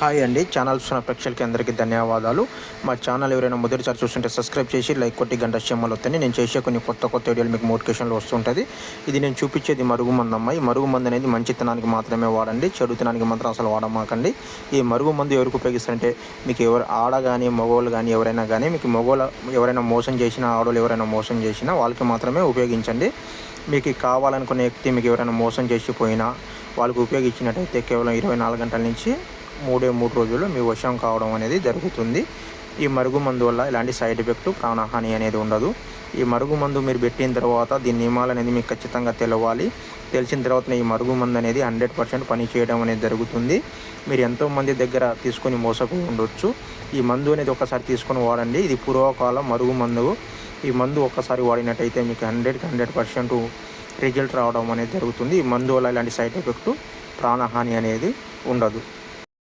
Hi అండి. Channel చూసిన ప్రేక్షకులకి అందరికీ ధన్యవాదాలు. మా ఛానల్ ఎవరైనా మొదటిసారి చూస్తుంటే సబ్స్క్రైబ్ చేసి లైక్ కొట్టి గంట సింహలు వస్తాయి నేను చేసే కొన్ని కొత్త కొత్త వీడియోలు మీకు నోటిఫికేషన్లో వస్తుంటుంది. ఇది నేను చూపించేది మరుగు మందు అమ్మ మరుగు మందు అనేది మంచితనానికి మాత్రమే వాడండి. చెడుతనానికి మాత్రం అసలు వాడమాకండి. ఈ మరుగు మందు ఎవరికి ఉపయోగిస్తారంటే మీకు ఎవరు ఆడ కానీ మగవాళ్ళు కానీ ఎవరైనా కానీ మీకు మగవాళ్ళు ఎవరైనా మోసం చేసినా ఆడవాళ్ళు ఎవరైనా మోసం చేసినా వాళ్ళకి మాత్రమే ఉపయోగించండి. మీకు కావాలనుకునే వ్యక్తి మీకు ఎవరైనా మోసం చేసిపోయినా వాళ్ళకి ఉపయోగించినట్టయితే కేవలం ఇరవై నాలుగు గంటల నుంచి మూడే మూడు రోజుల్లో మీ వశం కావడం అనేది జరుగుతుంది. ఈ మరుగు మందు వల్ల ఎలాంటి సైడ్ ఎఫెక్ట్ ప్రాణహాని అనేది ఉండదు. ఈ మరుగు మందు మీరు పెట్టిన తర్వాత దీని నియమాలు అనేది మీకు ఖచ్చితంగా తెలవాలి. తెలిసిన తర్వాత ఈ మరుగు మందు అనేది హండ్రెడ్ పర్సెంట్ పని చేయడం అనేది జరుగుతుంది. మీరు ఎంతోమంది దగ్గర తీసుకొని మోసపోయి ఉండొచ్చు. ఈ మందు అనేది ఒకసారి తీసుకొని వాడండి. ఇది పూర్వకాలం మరుగు మందు. ఈ మందు ఒక్కసారి వాడినట్టయితే మీకు హండ్రెడ్కి హండ్రెడ్ పర్సెంట్ రిజల్ట్ రావడం అనేది జరుగుతుంది. ఈ మందు వల్ల ఇలాంటి సైడ్ ఎఫెక్ట్ ప్రాణహాని అనేది ఉండదు.